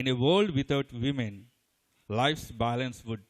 In a world without women, life's balance would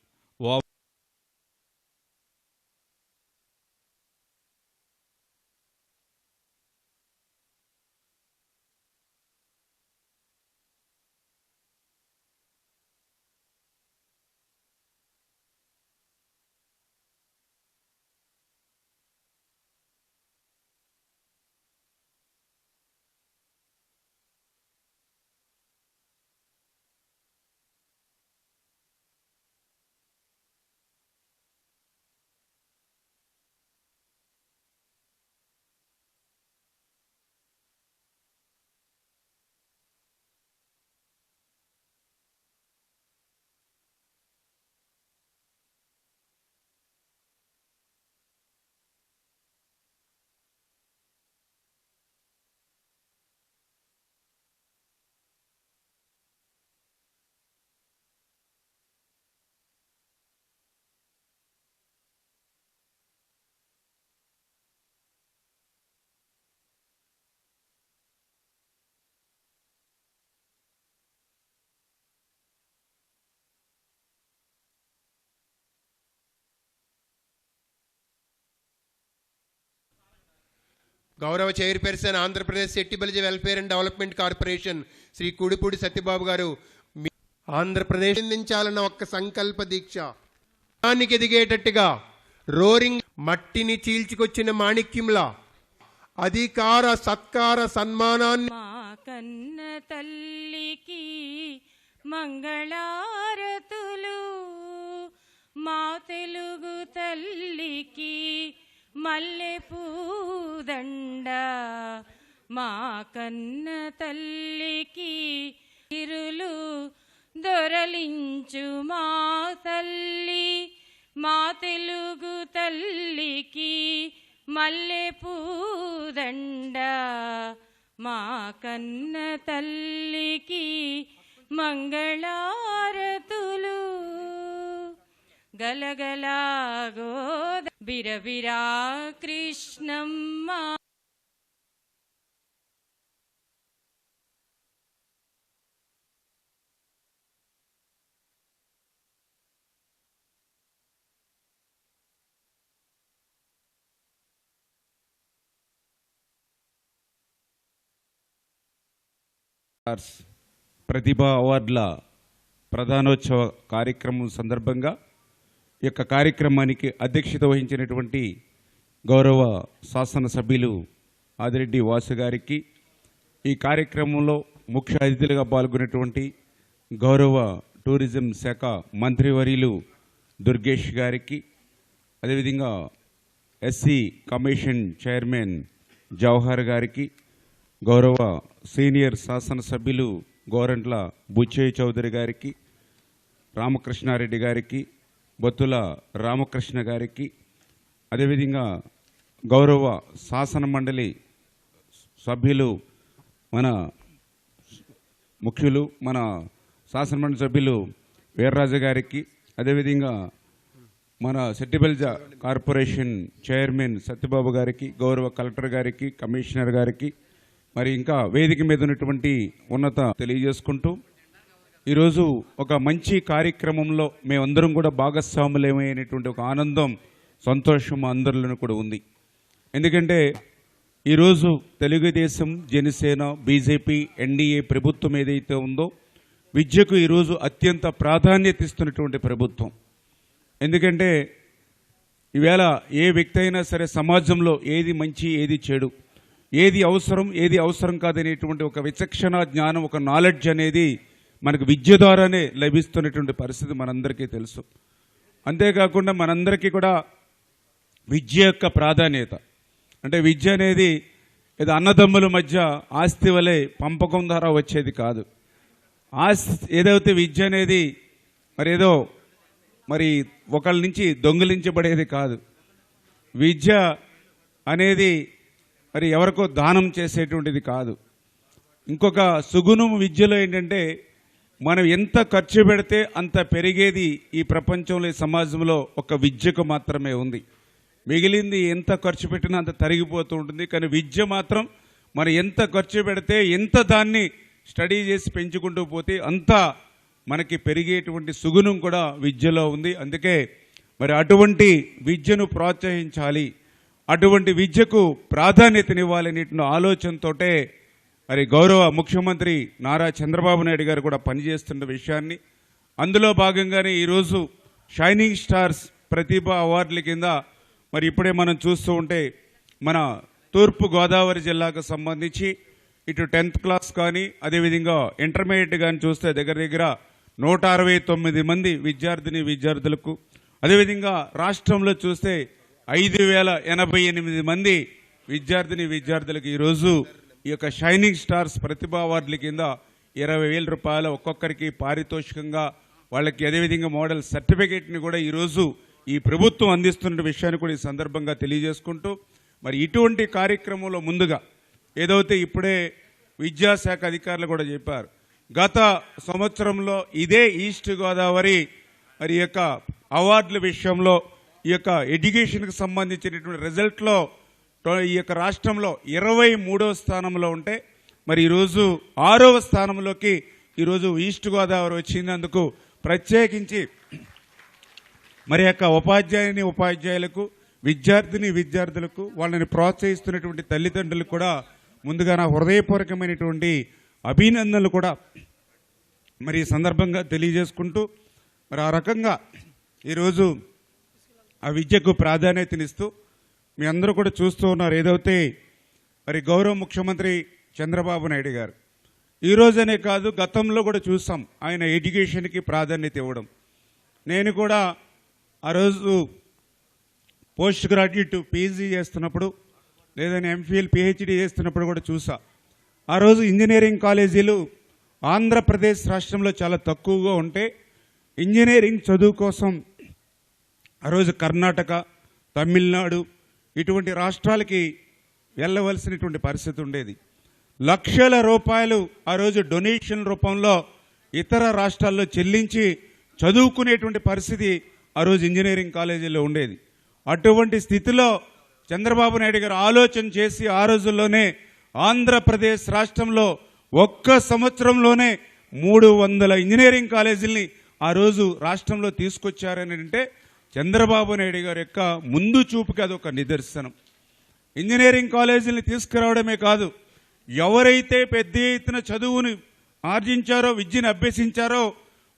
గౌరవ chairperson Andhra Pradesh Settibalija welfare and development corporation Shri Kudipudi Satyababu గారు మీ- ఆంధ్రప్రదేశ్ అందించాలన్న ఒక్క సంకల్ప దీక్ష. దానికి ఎదిగేటట్టుగా roaring మట్టిని చీల్చుకొచ్చిన మాణిక్యంలా అధికార సత్కార సన్మానాన్ని కన్న తల్లికి మంగళారతులు మా తెలుగు తల్లికి మల్లె పూదండ మా కన్న తల్లికి ఇరులు దొరలించు మా తల్లి మా తెలుగు తల్లికి మల్లె పూదండ మా కన్న తల్లికి మంగళారతులు. గలగలా గోద బిరబిరా కృష్ణమ్మ. ప్రతిభ ప్రతిభా అవార్డుల ప్రధానోత్సవ కార్యక్రమం సందర్భంగా యొక్క కార్యక్రమానికి అధ్యక్షత వహించినటువంటి గౌరవ శాసనసభ్యులు ఆదిరెడ్డి వాసు గారికి ఈ కార్యక్రమంలో ముఖ్య అతిథులుగా పాల్గొన్నటువంటి గౌరవ టూరిజం శాఖ మంత్రివర్యులు దుర్గేష్ గారికి అదేవిధంగా ఎస్సీ కమిషన్ చైర్మన్ జవహర్ గారికి గౌరవ సీనియర్ శాసనసభ్యులు గోరంట్ల బుచ్చయ్య చౌదరి గారికి రామకృష్ణారెడ్డి గారికి బొత్తుల రామకృష్ణ గారికి అదేవిధంగా గౌరవ శాసన మండలి సభ్యులు మన ముఖ్యులు మన శాసనమండలి సభ్యులు వీర్రాజు గారికి అదేవిధంగా మన సెట్టిబెల్జ కార్పొరేషన్ చైర్మన్ సత్యబాబు గారికి గౌరవ కలెక్టర్ గారికి కమిషనర్ గారికి మరి ఇంకా వేదిక మీద ఉన్నటువంటి ఉన్నత తెలియజేసుకుంటూ ఈరోజు ఒక మంచి కార్యక్రమంలో మేమందరం కూడా భాగస్వాములేమైనటువంటి ఒక ఆనందం సంతోషం అందరిలోనూ కూడా ఉంది. ఎందుకంటే ఈరోజు తెలుగుదేశం జనసేన బీజేపీ ఎన్డీఏ ప్రభుత్వం ఏదైతే ఉందో విద్యకు ఈరోజు అత్యంత ప్రాధాన్యత ఇస్తున్నటువంటి ప్రభుత్వం. ఎందుకంటే ఈవేళ ఏ వ్యక్తి అయినా సరే సమాజంలో ఏది మంచి ఏది చెడు ఏది అవసరం ఏది అవసరం కాదనేటువంటి ఒక విచక్షణ జ్ఞానం ఒక నాలెడ్జ్ అనేది మనకు విద్య ద్వారానే లభిస్తున్నటువంటి పరిస్థితి మనందరికీ తెలుసు. అంతేకాకుండా మనందరికీ కూడా విద్య యొక్క ప్రాధాన్యత. అంటే విద్య అనేది ఏదో అన్నదమ్ముల మధ్య ఆస్తి వలె పంపకం ద్వారా వచ్చేది కాదు. ఆస్తి ఏదైతే విద్య అనేది మరి ఏదో మరి ఒకళ్ళ నుంచి దొంగిలించబడేది కాదు. విద్య అనేది మరి ఎవరికో దానం చేసేటువంటిది కాదు. ఇంకొక సుగుణం విద్యలో ఏంటంటే మనం ఎంత ఖర్చు పెడితే అంత పెరిగేది ఈ ప్రపంచంలో సమాజంలో ఒక విద్యకు మాత్రమే ఉంది. మిగిలింది ఎంత ఖర్చు పెట్టినా అంత తరిగిపోతూ ఉంటుంది. కానీ విద్య మాత్రం మనం ఎంత ఖర్చు పెడితే ఎంత దాన్ని స్టడీ చేసి పెంచుకుంటూ పోతే అంత మనకి పెరిగేటువంటి సుగుణం కూడా విద్యలో ఉంది. అందుకే మరి అటువంటి విద్యను ప్రోత్సహించాలి. అటువంటి విద్యకు ప్రాధాన్యతనివ్వాలనేటువంటి ఆలోచనతోటే మరి గౌరవ ముఖ్యమంత్రి నారా చంద్రబాబు నాయుడు గారు కూడా పనిచేస్తున్న విషయాన్ని అందులో భాగంగానే ఈరోజు షైనింగ్ స్టార్స్ ప్రతిభ అవార్డుల కింద మరి ఇప్పుడే మనం చూస్తూ ఉంటే మన తూర్పు గోదావరి జిల్లాకు సంబంధించి ఇటు టెన్త్ క్లాస్ కానీ అదేవిధంగా ఇంటర్మీడియట్ కానీ చూస్తే దగ్గర దగ్గర నూట అరవై తొమ్మిది మంది విద్యార్థిని విద్యార్థులకు అదేవిధంగా రాష్ట్రంలో చూస్తే ఐదు వేల ఎనభై ఎనిమిది మంది విద్యార్థిని విద్యార్థులకు ఈరోజు ఈ యొక్క షైనింగ్ స్టార్స్ ప్రతిభా అవార్డుల కింద ఇరవై వేల రూపాయలు ఒక్కొక్కరికి పారితోషికంగా వాళ్ళకి అదేవిధంగా మోడల్ సర్టిఫికేట్ని కూడా ఈరోజు ఈ ప్రభుత్వం అందిస్తున్న విషయాన్ని కూడా ఈ సందర్భంగా తెలియజేసుకుంటూ మరి ఇటువంటి కార్యక్రమంలో ముందుగా ఏదైతే ఇప్పుడే విద్యాశాఖ అధికారులు కూడా చెప్పారు గత సంవత్సరంలో ఇదే ఈస్ట్ గోదావరి మరి యొక్క అవార్డుల విషయంలో ఈ యొక్క ఎడ్యుకేషన్కి సంబంధించినటువంటి రిజల్ట్లో ఈ యొక్క రాష్ట్రంలో ఇరవై మూడో స్థానంలో ఉంటే మరి ఈరోజు ఆరవ స్థానంలోకి ఈరోజు ఈస్ట్ గోదావరి వచ్చినందుకు ప్రత్యేకించి మరి యొక్క ఉపాధ్యాయుని ఉపాధ్యాయులకు విద్యార్థిని విద్యార్థులకు వాళ్ళని ప్రోత్సహిస్తున్నటువంటి తల్లిదండ్రులకు కూడా ముందుగా నా హృదయపూర్వకమైనటువంటి అభినందనలు కూడా మరి ఈ సందర్భంగా తెలియజేసుకుంటూ మరి ఆ రకంగా ఈరోజు ఆ విద్యకు ప్రాధాన్యతనిస్తూ మీ అందరూ కూడా చూస్తూ ఉన్నారు. ఏదైతే మరి గౌరవ ముఖ్యమంత్రి చంద్రబాబు నాయుడు గారు ఈరోజనే కాదు గతంలో కూడా చూసాం ఆయన ఎడ్యుకేషన్కి ప్రాధాన్యత ఇవ్వడం. నేను కూడా ఆ రోజు పోస్ట్ గ్రాడ్యుయేట్ పీజీ చేస్తున్నప్పుడు లేదని ఎంఫిల్ పిహెచ్డి చేస్తున్నప్పుడు కూడా చూసా. ఆ రోజు ఇంజనీరింగ్ కాలేజీలు ఆంధ్రప్రదేశ్ రాష్ట్రంలో చాలా తక్కువగా ఉంటే ఇంజనీరింగ్ చదువు కోసం ఆ రోజు కర్ణాటక తమిళనాడు ఇటువంటి రాష్ట్రాలకి వెళ్ళవలసినటువంటి పరిస్థితి ఉండేది. లక్షల రూపాయలు ఆ రోజు డొనేషన్ రూపంలో ఇతర రాష్ట్రాల్లో చెల్లించి చదువుకునేటువంటి పరిస్థితి ఆ రోజు ఇంజనీరింగ్ కాలేజీలో ఉండేది. అటువంటి స్థితిలో చంద్రబాబు నాయుడు గారు ఆలోచన చేసి ఆ రోజుల్లోనే ఆంధ్రప్రదేశ్ రాష్ట్రంలో ఒక్క సంవత్సరంలోనే మూడు వందల ఇంజనీరింగ్ కాలేజీల్ని ఆ రోజు రాష్ట్రంలో తీసుకొచ్చారని అంటే చంద్రబాబు నాయుడు గారి యొక్క ముందు చూపుకి అదొక నిదర్శనం. ఇంజనీరింగ్ కాలేజీని తీసుకురావడమే కాదు ఎవరైతే పెద్ద ఎత్తున చదువుని ఆర్జించారో విద్యను అభ్యసించారో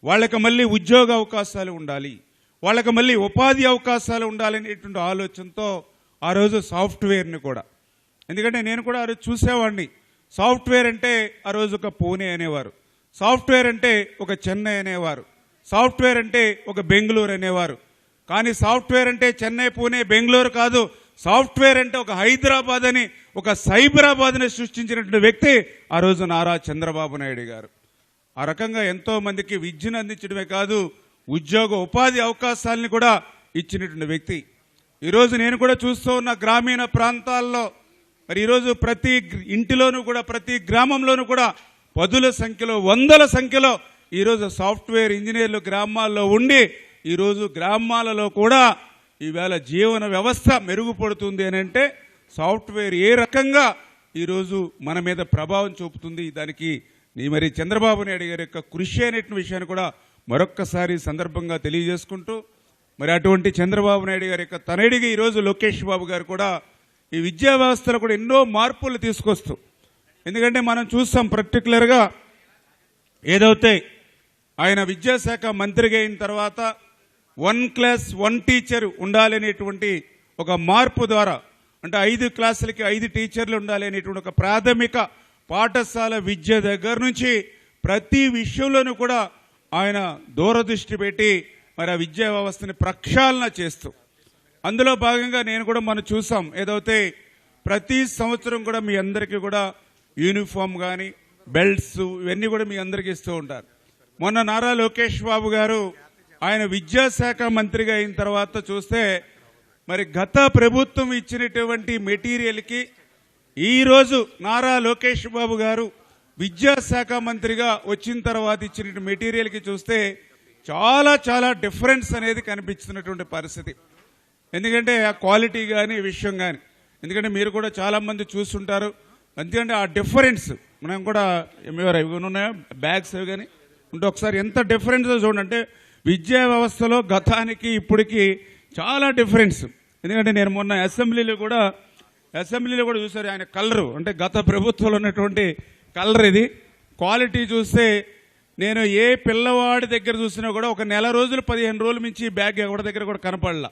వాళ్ళకి మళ్ళీ ఉద్యోగ అవకాశాలు ఉండాలి వాళ్ళకి మళ్ళీ ఉపాధి అవకాశాలు ఉండాలనేటువంటి ఆలోచనతో ఆ రోజు సాఫ్ట్వేర్ని కూడా. ఎందుకంటే నేను కూడా ఆ రోజు చూసేవాడిని. సాఫ్ట్వేర్ అంటే ఆ రోజు ఒక పూణే అనేవారు. సాఫ్ట్వేర్ అంటే ఒక చెన్నై అనేవారు. సాఫ్ట్వేర్ అంటే ఒక బెంగళూరు అనేవారు. కానీ సాఫ్ట్వేర్ అంటే చెన్నై పూణే బెంగళూరు కాదు. సాఫ్ట్వేర్ అంటే ఒక హైదరాబాద్ అని ఒక సైబరాబాద్ని సృష్టించినటువంటి వ్యక్తి ఆ రోజు నారా చంద్రబాబు నాయుడు గారు. ఆ రకంగా ఎంతో మందికి విద్యను అందించడమే కాదు ఉద్యోగ ఉపాధి అవకాశాలని కూడా ఇచ్చినటువంటి వ్యక్తి. ఈరోజు నేను కూడా చూస్తూ ఉన్న గ్రామీణ ప్రాంతాల్లో మరి ఈరోజు ప్రతి ఇంటిలోనూ కూడా ప్రతి గ్రామంలోనూ కూడా పదుల సంఖ్యలో వందల సంఖ్యలో ఈరోజు సాఫ్ట్వేర్ ఇంజనీర్లు గ్రామాల్లో ఉండి ఈరోజు గ్రామాలలో కూడా ఈవేళ జీవన వ్యవస్థ మెరుగుపడుతుంది అని అంటే సాఫ్ట్వేర్ ఏ రకంగా ఈరోజు మన మీద ప్రభావం చూపుతుంది దానికి నీ మరి చంద్రబాబు నాయుడు గారి యొక్క కృషి అనేటువంటి విషయాన్ని కూడా మరొక్కసారి సందర్భంగా తెలియజేసుకుంటూ మరి అటువంటి చంద్రబాబు నాయుడు గారి యొక్క తనయుడిగా ఈరోజు లోకేష్ బాబు గారు కూడా ఈ విద్యా వ్యవస్థలో కూడా ఎన్నో మార్పులు తీసుకొస్తూ ఎందుకంటే మనం చూస్తాం పర్టికులర్గా ఏదైతే ఆయన విద్యాశాఖ మంత్రిగా అయిన తర్వాత వన్ క్లాస్ వన్ టీచర్ ఉండాలనేటువంటి ఒక మార్పు ద్వారా అంటే ఐదు క్లాసులకి ఐదు టీచర్లు ఉండాలి అనేటువంటి ఒక ప్రాథమిక పాఠశాల విద్య దగ్గర నుంచి ప్రతి విషయంలోనూ కూడా ఆయన దూరదృష్టి పెట్టి మరి ఆ విద్యా వ్యవస్థని ప్రక్షాళన చేస్తూ అందులో భాగంగా నేను కూడా మనం చూసాం ఏదైతే ప్రతి సంవత్సరం కూడా మీ అందరికీ కూడా యూనిఫామ్ కానీ బెల్ట్స్ ఇవన్నీ కూడా మీ అందరికీ ఇస్తూ ఉంటారు. మొన్న నారా లోకేష్ బాబు గారు ఆయన విద్యాశాఖ మంత్రిగా అయిన తర్వాత చూస్తే మరి గత ప్రభుత్వం ఇచ్చినటువంటి మెటీరియల్కి ఈరోజు నారా లోకేష్ బాబు గారు విద్యాశాఖ మంత్రిగా వచ్చిన తర్వాత ఇచ్చిన మెటీరియల్కి చూస్తే చాలా చాలా డిఫరెన్స్ అనేది కనిపిస్తున్నటువంటి పరిస్థితి. ఎందుకంటే ఆ క్వాలిటీ కానీ విషయం కానీ ఎందుకంటే మీరు కూడా చాలామంది చూస్తుంటారు. ఎందుకంటే ఆ డిఫరెన్స్ మనం కూడా ఏమేవారు ఇవి ఉన్నాయా? బ్యాగ్స్ అవి కానీ ఉంటే ఒకసారి ఎంత డిఫరెన్స్ చూడండి. అంటే విద్యా వ్యవస్థలో గతానికి ఇప్పటికి చాలా డిఫరెన్స్. ఎందుకంటే నేను మొన్న అసెంబ్లీలో కూడా అసెంబ్లీలో కూడా చూసారు ఆయన కలరు. అంటే గత ప్రభుత్వంలో ఉన్నటువంటి కలర్ ఇది. క్వాలిటీ చూస్తే నేను ఏ పిల్లవాడి దగ్గర చూసినా కూడా ఒక నెల రోజులు పదిహేను రోజుల మించి బ్యాగ్ ఎవరి దగ్గర కూడా కనపడలా.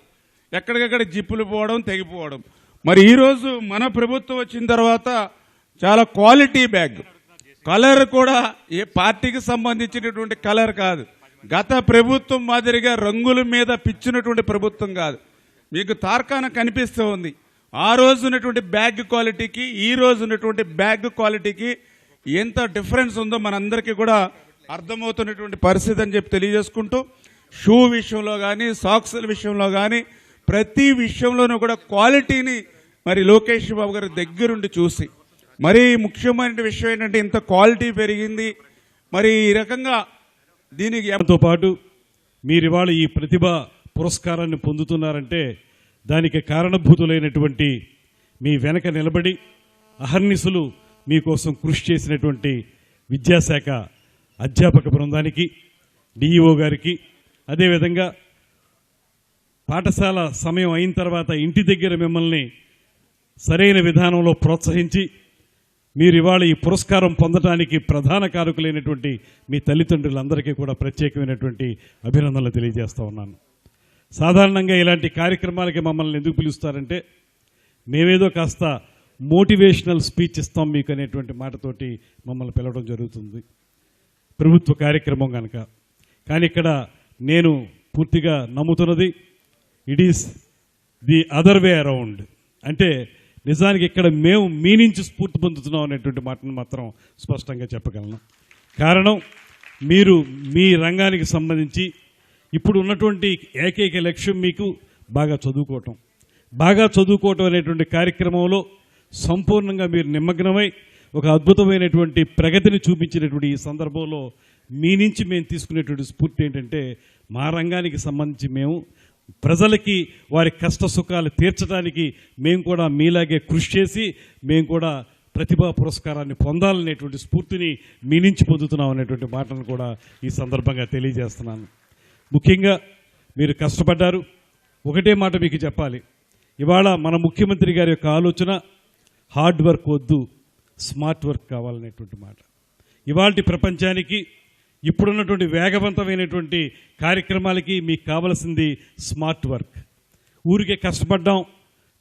ఎక్కడికక్కడ జిప్పులు పోవడం తెగిపోవడం. మరి ఈరోజు మన ప్రభుత్వం వచ్చిన తర్వాత చాలా క్వాలిటీ బ్యాగ్. కలర్ కూడా ఏ పార్టీకి సంబంధించినటువంటి కలర్ కాదు. గత ప్రభుత్వం మాదిరిగా రంగుల మీద పిచ్చినటువంటి ప్రభుత్వం కాదు. మీకు తార్కాన కనిపిస్తూ ఉంది. ఆ రోజు ఉన్నటువంటి బ్యాగ్ క్వాలిటీకి ఈ రోజు ఉన్నటువంటి బ్యాగ్ క్వాలిటీకి ఎంత డిఫరెన్స్ ఉందో మనందరికీ కూడా అర్థమవుతున్నటువంటి పరిస్థితి అని చెప్పి తెలియజేసుకుంటూ షూ విషయంలో కానీ సాక్స్ల విషయంలో కానీ ప్రతి విషయంలోనూ కూడా క్వాలిటీని మరి లోకేష్ బాబు గారి దగ్గరుండి చూసి మరి ముఖ్యమైన విషయం ఏంటంటే ఇంత క్వాలిటీ పెరిగింది. మరి ఈ రకంగా దీనికి దాంతో పాటు మీరు ఇవాళ ఈ ప్రతిభ పురస్కారాన్ని పొందుతున్నారంటే దానికి కారణభూతులైనటువంటి మీ వెనక నిలబడి అహర్నిసులు మీకోసం కృషి చేసినటువంటి విద్యాశాఖ అధ్యాపక బృందానికి డిఈఓ గారికి అదేవిధంగా పాఠశాల సమయం అయిన తర్వాత ఇంటి దగ్గర మిమ్మల్ని సరైన విధానంలో ప్రోత్సహించి మీరు ఇవాళ ఈ పురస్కారం పొందడానికి ప్రధాన కారకులైనటువంటి మీ తల్లిదండ్రులందరికీ కూడా ప్రత్యేకమైనటువంటి అభినందనలు తెలియజేస్తూ ఉన్నాను. సాధారణంగా ఇలాంటి కార్యక్రమాలకి మమ్మల్ని ఎందుకు పిలుస్తారంటే మేమేదో కాస్త మోటివేషనల్ స్పీచ్ ఇస్తాం మీకు అనేటువంటి మాటతోటి మమ్మల్ని పిలవడం జరుగుతుంది. ప్రభుత్వ కార్యక్రమం కనుక కానీ ఇక్కడ నేను పూర్తిగా నమ్ముతున్నది it is the other way around అంటే నిజానికి ఇక్కడ మేము మీ నుంచి స్ఫూర్తి పొందుతున్నాం అనేటువంటి మాటను మాత్రం స్పష్టంగా చెప్పగలను. కారణం మీరు మీ రంగానికి సంబంధించి ఇప్పుడు ఉన్నటువంటి ఏకైక లక్ష్యం మీకు బాగా చదువుకోవటం. బాగా చదువుకోవటం అనేటువంటి కార్యక్రమంలో సంపూర్ణంగా మీరు నిమగ్నమై ఒక అద్భుతమైనటువంటి ప్రగతిని చూపించినటువంటి ఈ సందర్భంలో మీ నుంచి మేము తీసుకునేటువంటి స్ఫూర్తి ఏంటంటే మా రంగానికి సంబంధించి మేము ప్రజలకి వారి కష్ట సుఖాలు తీర్చడానికి మేము కూడా మీలాగే కృషి చేసి మేము కూడా ప్రతిభా పురస్కారాన్ని పొందాలనేటువంటి స్ఫూర్తిని మీ నుంచి పొందుతున్నాం అనేటువంటి మాటను కూడా ఈ సందర్భంగా తెలియజేస్తున్నాను. ముఖ్యంగా మీరు కష్టపడ్డారు. ఒకటే మాట మీకు చెప్పాలి. ఇవాళ మన ముఖ్యమంత్రి గారి యొక్క ఆలోచన హార్డ్ వర్క్ వద్దు స్మార్ట్ వర్క్ కావాలనేటువంటి మాట. ఇవాళ ప్రపంచానికి ఇప్పుడున్నటువంటి వేగవంతమైనటువంటి కార్యక్రమాలకి మీకు కావలసింది స్మార్ట్ వర్క్. ఊరికే కష్టపడ్డాం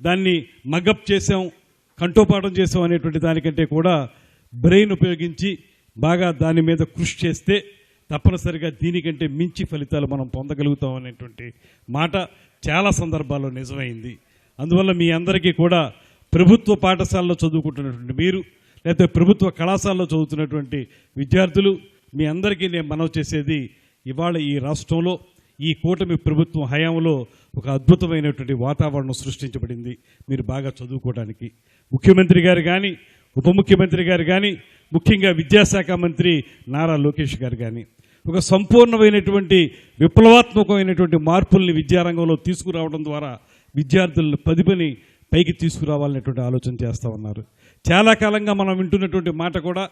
దాన్ని మగప్ చేసాం కంటోపాఠం చేసాం అనేటువంటి దానికంటే కూడా బ్రెయిన్ ఉపయోగించి బాగా దాని మీద కృషి చేస్తే తప్పనిసరిగా దీనికంటే మించి ఫలితాలు మనం పొందగలుగుతాం అనేటువంటి మాట చాలా సందర్భాల్లో నిజమైంది. అందువల్ల మీ అందరికీ కూడా ప్రభుత్వ పాఠశాలలో చదువుకుంటున్నటువంటి మీరు లేకపోతే ప్రభుత్వ కళాశాలలో చదువుతున్నటువంటి విద్యార్థులు మీ అందరికీ నేను మనవి చేసేది ఇవాళ ఈ రాష్ట్రంలో ఈ కూటమి ప్రభుత్వం హయాంలో ఒక అద్భుతమైనటువంటి వాతావరణం సృష్టించబడింది. మీరు బాగా చదువుకోవడానికి. ముఖ్యమంత్రి గారు కానీ ఉప ముఖ్యమంత్రి గారు కానీ ముఖ్యంగా విద్యాశాఖ మంత్రి నారా లోకేష్ గారు కానీ ఒక సంపూర్ణమైనటువంటి విప్లవాత్మకమైనటువంటి మార్పుల్ని విద్యారంగంలో తీసుకురావడం ద్వారా విద్యార్థులను ప్రతిభని పైకి తీసుకురావాలనేటువంటి ఆలోచన చేస్తూ ఉన్నారు. చాలా కాలంగా మనం వింటున్నటువంటి మాట కూడా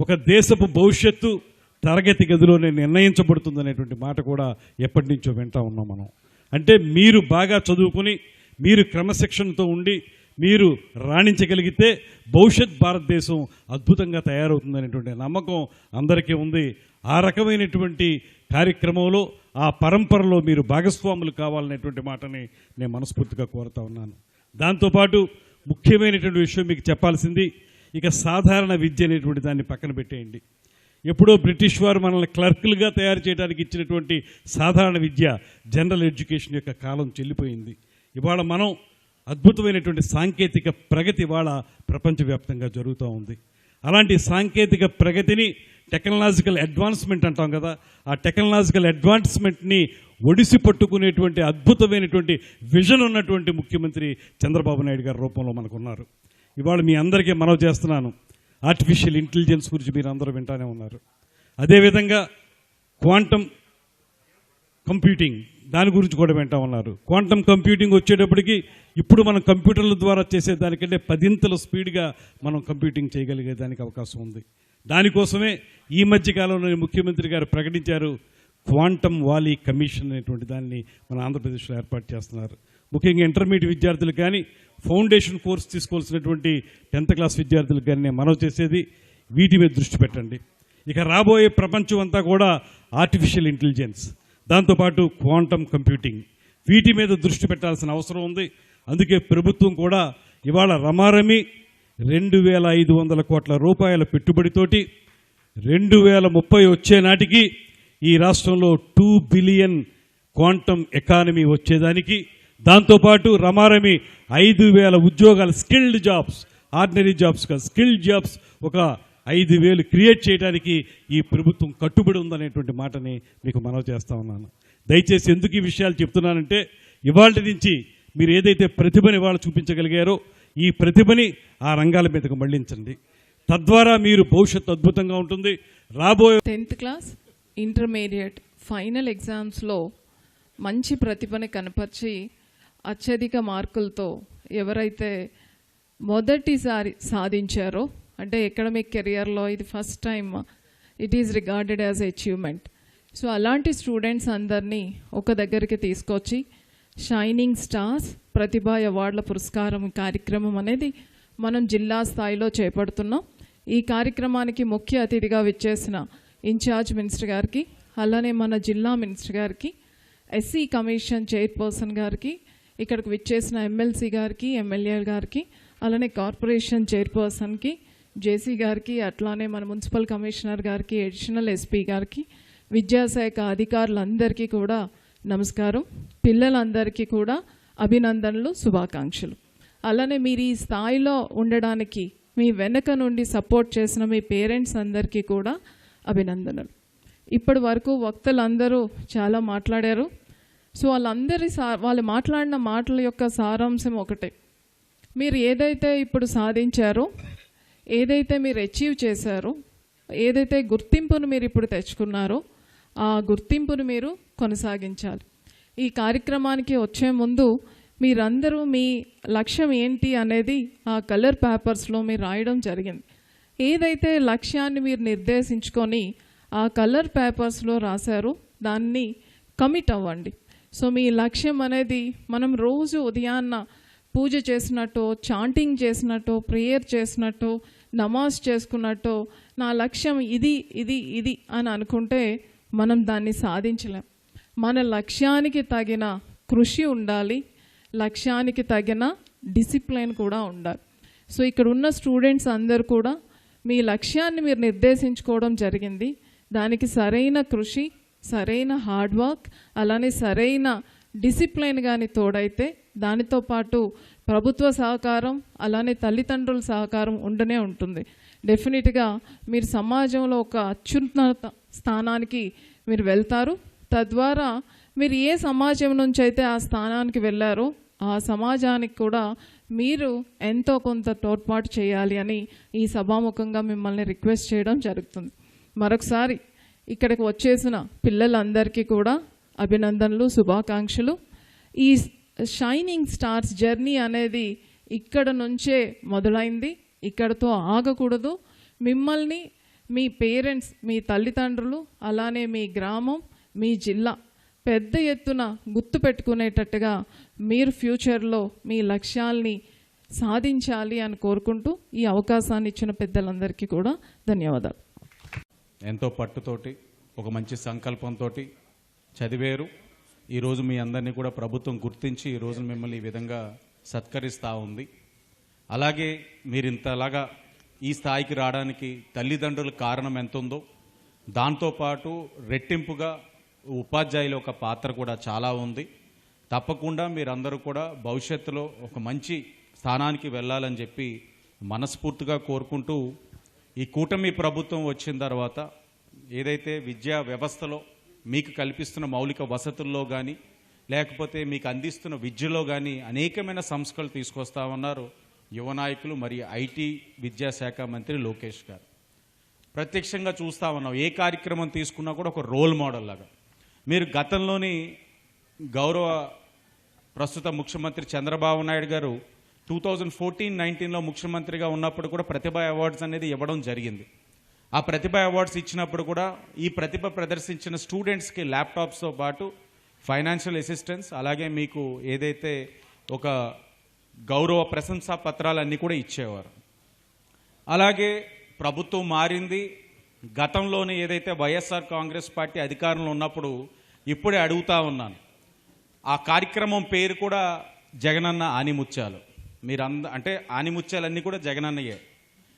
ఒక దేశపు భవిష్యత్తు తరగతి గదిలోనే నిర్ణయించబడుతుంది అనేటువంటి మాట కూడా ఎప్పటి నుంచో వింటా ఉన్నాం మనం. అంటే మీరు బాగా చదువుకుని మీరు క్రమశిక్షణతో ఉండి మీరు రాణించగలిగితే భవిష్యత్ భారతదేశం అద్భుతంగా తయారవుతుంది అనేటువంటి నమ్మకం అందరికీ ఉంది. ఆ రకమైనటువంటి కార్యక్రమంలో ఆ పరంపరలో మీరు భాగస్వాములు కావాలనేటువంటి మాటని నేను మనస్ఫూర్తిగా కోరుతా ఉన్నాను. దాంతోపాటు ముఖ్యమైనటువంటి విషయం మీకు చెప్పాల్సింది ఇక సాధారణ విద్య అనేటువంటి దాన్ని పక్కన పెట్టేయండి. ఎప్పుడో బ్రిటిష్ వారు మనల్ని క్లర్కులుగా తయారు చేయడానికి ఇచ్చినటువంటి సాధారణ విద్య జనరల్ ఎడ్యుకేషన్ యొక్క కాలం చెల్లిపోయింది. ఇవాళ మనం అద్భుతమైనటువంటి సాంకేతిక ప్రగతి ఇవాళ ప్రపంచవ్యాప్తంగా జరుగుతూ ఉంది. అలాంటి సాంకేతిక ప్రగతిని టెక్నాలజికల్ అడ్వాన్స్మెంట్ అంటాం కదా ఆ టెక్నాలజికల్ అడ్వాన్స్మెంట్ని ఒడిసి పట్టుకునేటువంటి అద్భుతమైనటువంటి విజన్ ఉన్నటువంటి ముఖ్యమంత్రి చంద్రబాబు నాయుడు గారి రూపంలో మనకు ఉన్నారు ఇవాళ మీ అందరికీ మనవి చేస్తున్నాను. ఆర్టిఫిషియల్ ఇంటెలిజెన్స్ గురించి మీరు అందరూ వింటానే ఉన్నారు. అదేవిధంగా క్వాంటమ్ కంప్యూటింగ్ దాని గురించి కూడా వింటా ఉన్నారు. క్వాంటమ్ కంప్యూటింగ్ వచ్చేటప్పటికి ఇప్పుడు మనం కంప్యూటర్ల ద్వారా చేసే దానికంటే పదింతల స్పీడ్గా మనం కంప్యూటింగ్ చేయగలిగే దానికి అవకాశం ఉంది. దానికోసమే ఈ మధ్య కాలంలో ముఖ్యమంత్రి గారు ప్రకటించారు క్వాంటమ్ వాలీ కమిషన్ అనేటువంటి దాన్ని మన ఆంధ్రప్రదేశ్లో ఏర్పాటు చేస్తున్నారు. ముఖ్యంగా ఇంటర్మీడియట్ విద్యార్థులు కానీ ఫౌండేషన్ కోర్స్ తీసుకోవాల్సినటువంటి టెన్త్ క్లాస్ విద్యార్థులకు కానీ నేను మనవి చేసేది వీటి మీద దృష్టి పెట్టండి. ఇక రాబోయే ప్రపంచం అంతా కూడా ఆర్టిఫిషియల్ ఇంటెలిజెన్స్ దాంతోపాటు క్వాంటమ్ కంప్యూటింగ్ వీటి మీద దృష్టి పెట్టాల్సిన అవసరం ఉంది. అందుకే ప్రభుత్వం కూడా ఇవాళ రమారమి రెండు వేల ఐదు వందల కోట్ల రూపాయల పెట్టుబడితోటి రెండు వేల ముప్పై వచ్చే నాటికి ఈ రాష్ట్రంలో టూ బిలియన్ క్వాంటమ్ ఎకానమీ వచ్చేదానికి దాంతోపాటు రమారమి ఐదు వేల ఉద్యోగాలు స్కిల్డ్ జాబ్స్ ఆర్డినరీ జాబ్స్ కాదు స్కిల్డ్ జాబ్స్ ఒక ఐదు వేలు క్రియేట్ చేయడానికి ఈ ప్రభుత్వం కట్టుబడి ఉందనేటువంటి మాటని మీకు మనవి చేస్తా ఉన్నాను. దయచేసి ఎందుకు ఈ విషయాలు చెప్తున్నానంటే ఇవాళ నుంచి మీరు ఏదైతే ప్రతిభని ఇవాళ చూపించగలిగారో ఈ ప్రతిభని ఆ రంగాల మీదకు మళ్ళించండి. తద్వారా మీరు భవిష్యత్తు అద్భుతంగా ఉంటుంది. రాబోయే టెన్త్ క్లాస్ ఇంటర్మీడియట్ ఫైనల్ ఎగ్జామ్స్లో మంచి ప్రతిభని కనపరిచి అత్యధిక మార్కులతో ఎవరైతే మొదటిసారి సాధించారో అంటే ఎకడమిక్ కెరియర్లో ఇది first time it is regarded as achievement so అలాంటి స్టూడెంట్స్ అందరినీ ఒక దగ్గరికి తీసుకొచ్చి షైనింగ్ స్టార్స్ ప్రతిభా అవార్డుల పురస్కారం కార్యక్రమం అనేది మనం జిల్లా స్థాయిలో చేపడుతున్నాం. ఈ కార్యక్రమానికి ముఖ్య అతిథిగా విచ్చేసిన ఇన్ఛార్జ్ మినిస్టర్ గారికి అలానే మన జిల్లా మినిస్టర్ గారికి ఎస్సీ కమిషన్ చైర్పర్సన్ గారికి ఇక్కడికి విచ్చేసిన ఎమ్మెల్సీ గారికి ఎమ్మెల్యే గారికి అలానే కార్పొరేషన్ చైర్పర్సన్కి జేసీ గారికి అట్లానే మన మున్సిపల్ కమిషనర్ గారికి అడిషనల్ ఎస్పీ గారికి విద్యాశాఖ అధికారులందరికీ కూడా నమస్కారం. పిల్లలందరికీ కూడా అభినందనలు శుభాకాంక్షలు. అలానే మీరు ఈ స్థాయిలో ఉండడానికి మీ వెనక నుండి సపోర్ట్ చేసిన మీ పేరెంట్స్ అందరికీ కూడా అభినందనలు. ఇప్పటి వరకు వక్తలందరూ చాలా మాట్లాడారు. సో వాళ్ళందరి సా వాళ్ళు మాట్లాడిన మాటల యొక్క సారాంశం ఒకటే. మీరు ఏదైతే ఇప్పుడు సాధించారో ఏదైతే మీరు అచీవ్ చేశారో ఏదైతే గుర్తింపును మీరు ఇప్పుడు తెచ్చుకున్నారో ఆ గుర్తింపును మీరు కొనసాగించాలి. ఈ కార్యక్రమానికి వచ్చే ముందు మీరందరూ మీ లక్ష్యం ఏంటి అనేది ఆ కలర్ పేపర్స్లో మీరు రాయడం జరిగింది. ఏదైతే లక్ష్యాన్ని మీరు నిర్దేశించుకొని ఆ కలర్ పేపర్స్లో రాశారో దాన్ని కమిట్ అవ్వండి. సో మీ లక్ష్యం అనేది మనం రోజు ఉదయాన్న పూజ చేసినట్టు చాంటింగ్ చేసినట్టు ప్రేయర్ చేసినట్టు నమాజ్ చేసుకున్నట్టు నా లక్ష్యం ఇది ఇది ఇది అని అనుకుంటే మనం దాన్ని సాధించలేం. మన లక్ష్యానికి తగిన కృషి ఉండాలి లక్ష్యానికి తగిన డిసిప్లిన్ కూడా ఉండాలి. సో ఇక్కడ ఉన్న స్టూడెంట్స్ అందరు కూడా మీ లక్ష్యాన్ని మీరు నిర్దేశించుకోవడం జరిగింది. దానికి సరైన కృషి సరైన హార్డ్ వర్క్ అలానే సరైన డిసిప్లిన్ కానీ తోడైతే దానితో పాటు ప్రభుత్వ సహకారం అలానే తల్లిదండ్రుల సహకారం ఉండనే ఉంటుంది. డెఫినెట్గా మీరు సమాజంలో ఒక అత్యున్నత స్థానానికి మీరు వెళ్తారు. తద్వారా మీరు ఏ సమాజం నుంచి అయితే ఆ స్థానానికి వెళ్ళారో ఆ సమాజానికి కూడా మీరు ఎంతో కొంత తోడ్పాటు చేయాలి అని ఈ సభాముఖంగా మిమ్మల్ని రిక్వెస్ట్ చేయడం జరుగుతుంది. మరొకసారి ఇక్కడికి వచ్చేసిన పిల్లలందరికీ కూడా అభినందనలు శుభాకాంక్షలు. ఈ షైనింగ్ స్టార్స్ జర్నీ అనేది ఇక్కడ నుంచే మొదలైంది. ఇక్కడతో ఆగకూడదు. మిమ్మల్ని మీ పేరెంట్స్ మీ తల్లిదండ్రులు అలానే మీ గ్రామం మీ జిల్లా పెద్ద ఎత్తున గుర్తు పెట్టుకునేటట్టుగా మీరు ఫ్యూచర్లో మీ లక్ష్యాల్ని సాధించాలి అని కోరుకుంటూ ఈ అవకాశాన్ని ఇచ్చిన పెద్దలందరికీ కూడా ధన్యవాదాలు. ఎంతో పట్టుతోటి ఒక మంచి సంకల్పంతో చదివేరు. ఈరోజు మీ అందరినీ కూడా ప్రభుత్వం గుర్తించి ఈ రోజు మిమ్మల్ని ఈ విధంగా సత్కరిస్తూ ఉంది. అలాగే మీరు ఇంతలాగా ఈ స్థాయికి రావడానికి తల్లిదండ్రుల కారణం ఎంత ఉందో దాంతోపాటు రెట్టింపుగా ఉపాధ్యాయుల ఒక పాత్ర కూడా చాలా ఉంది. తప్పకుండా మీరందరూ కూడా భవిష్యత్తులో ఒక మంచి స్థానానికి వెళ్ళాలని చెప్పి మనస్ఫూర్తిగా కోరుకుంటూ ఈ కూటమి ప్రభుత్వం వచ్చిన తర్వాత ఏదైతే విద్యా వ్యవస్థలో మీకు కల్పిస్తున్న మౌలిక వసతుల్లో కానీ లేకపోతే మీకు అందిస్తున్న విద్యలో కానీ అనేకమైన సంస్కరణలు తీసుకొస్తా ఉన్నారు యువ నాయకులు మరియు ఐటీ విద్యాశాఖ మంత్రి లోకేష్ గారు. ప్రత్యక్షంగా చూస్తా ఉన్నాం ఏ కార్యక్రమం తీసుకున్నా కూడా ఒక రోల్ మోడల్ లాగా. మీరు గతంలోని గౌరవ ప్రస్తుత ముఖ్యమంత్రి చంద్రబాబు నాయుడు గారు టూ థౌజండ్ ఫోర్టీన్ నైన్టీన్లో ముఖ్యమంత్రిగా ఉన్నప్పుడు కూడా ప్రతిభ అవార్డ్స్ అనేది ఇవ్వడం జరిగింది. ఆ ప్రతిభ అవార్డ్స్ ఇచ్చినప్పుడు కూడా ఈ ప్రతిభ ప్రదర్శించిన స్టూడెంట్స్కి ల్యాప్టాప్స్తో పాటు ఫైనాన్షియల్ అసిస్టెన్స్ అలాగే మీకు ఏదైతే ఒక గౌరవ ప్రశంసా పత్రాలన్నీ కూడా ఇచ్చేవారు. అలాగే ప్రభుత్వం మారింది. గతంలోనే ఏదైతే వైఎస్ఆర్ కాంగ్రెస్ పార్టీ అధికారంలో ఉన్నప్పుడు ఇప్పుడే అడుగుతా ఉన్నాను. ఆ కార్యక్రమం పేరు కూడా జగనన్న ఆనిముత్యాలు. మీరు అంద అంటే ఆనిముత్యాలన్నీ కూడా జగనన్నయే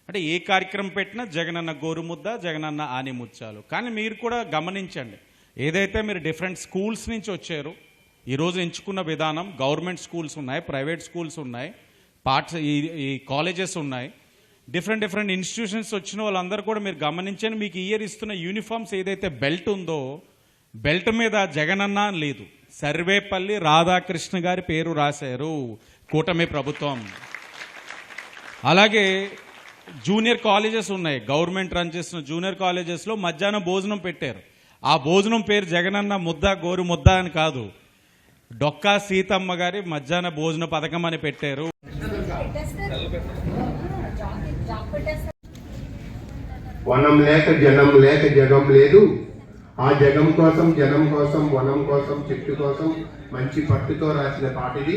అంటే ఏ కార్యక్రమం పెట్టినా జగనన్న గోరుముద్ద జగనన్న ఆనిముత్యాలు. కానీ మీరు కూడా గమనించండి. ఏదైతే మీరు డిఫరెంట్ స్కూల్స్ నుంచి వచ్చారో ఈరోజు ఎంచుకున్న విధానం గవర్నమెంట్ స్కూల్స్ ఉన్నాయి ప్రైవేట్ స్కూల్స్ ఉన్నాయి పాఠ ఈ ఈ కాలేజెస్ ఉన్నాయి. డిఫరెంట్ డిఫరెంట్ ఇన్స్టిట్యూషన్స్ వచ్చిన వాళ్ళందరూ కూడా మీరు గమనించండి మీకు ఇయర్ ఇస్తున్న యూనిఫామ్స్ ఏదైతే బెల్ట్ ఉందో బెల్ట్ మీద జగనన్న అని లేదు. సర్వేపల్లి రాధాకృష్ణ గారి పేరు రాశారు. కూటమి ప్రభుత్వం. అలాగే జూనియర్ కాలేజెస్ ఉన్నాయి. గవర్నమెంట్ రన్ చేసిన జూనియర్ కాలేజెస్లో మధ్యాహ్నం భోజనం పెట్టారు. ఆ భోజనం పేరు జగనన్న ముద్ద గోరు ముద్ద అని కాదు. డొక్కా సీతమ్మ గారి మధ్యాహ్న భోజన పథకం అని పెట్టారు. వనం లేక జనం లేక జగం లేదు. ఆ జగం కోసం జనం కోసం వనం కోసం చెట్టు కోసం మంచి పట్టుతో రాసిన పాటిది.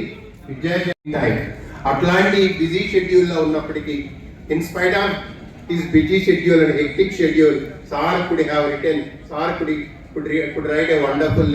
విజయ అట్లాంటి బిజీ షెడ్యూల్లో ఉన్నప్పటికీ in spite of his busy schedule and hectic schedule sir could have return sir could could write a wonderful